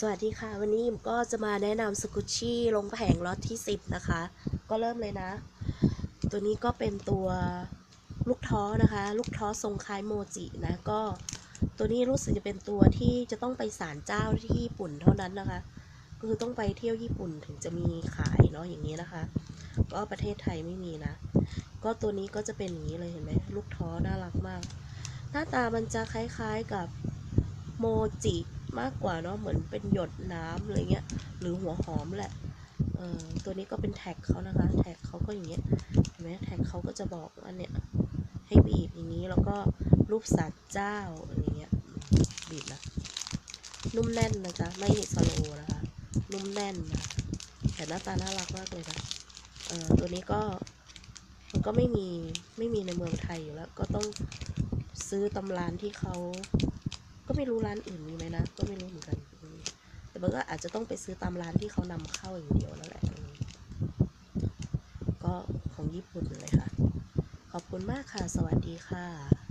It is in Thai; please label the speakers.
Speaker 1: สวัสดีค่ะ วันนี้อิมก็จะมาแนะนำสกุชชี่ลงแผงล็อตที่ 10 นะคะ ก็เริ่มเลยนะ ตัวนี้ก็เป็นตัวลูกท้อนะคะ ลูกท้อทรงคล้ายโมจินะก็ตัวนี้รู้สึกจะเป็นตัวที่จะต้องไปศาลเจ้าที่ญี่ปุ่นเท่านั้นนะคะ ก็คือต้องไปเที่ยวญี่ปุ่นถึงจะมีขายเนาะอย่างนี้นะคะ ก็ประเทศไทยไม่มีนะ ก็ตัวนี้ก็จะเป็นอย่างนี้เลยเห็นไหมลูกท้อน่ารักมาก หน้าตามันจะคล้ายๆกับโมจิ มากกว่าเนาะเหมือนเป็นหยดน้ำอะไรเงี้ย หรือหัวหอมแหละเออตัวนี้ก็เป็นแท็กเขานะคะ แท็กเขาก็อย่างเงี้ยเห็นไหมแท็กเขาก็จะบอกว่าเนี่ยให้บีบอย่างนี้แล้วก็รูปสัตว์เจ้าอะไรเงี้ยบีบนะนุ่มแน่นนะจ๊ะไม่สโลนะคะ นุ่มแน่นนะแต่หน้าตาน่ารักมากเลยนะเออตัวนี้ก็มันก็ไม่มีไม่มีในเมืองไทยอยู่แล้ว ก็ต้องซื้อตำรานที่เขา ไม่รู้ร้านอื่นมีไหมนะ ก็ไม่รู้เหมือนกัน แต่บางก็อาจจะต้องไปซื้อตามร้านที่เขานำเข้าอย่างเดียวแล้วแหละ ก็ของญี่ปุ่นเลยค่ะ ขอบคุณมากค่ะ สวัสดีค่ะ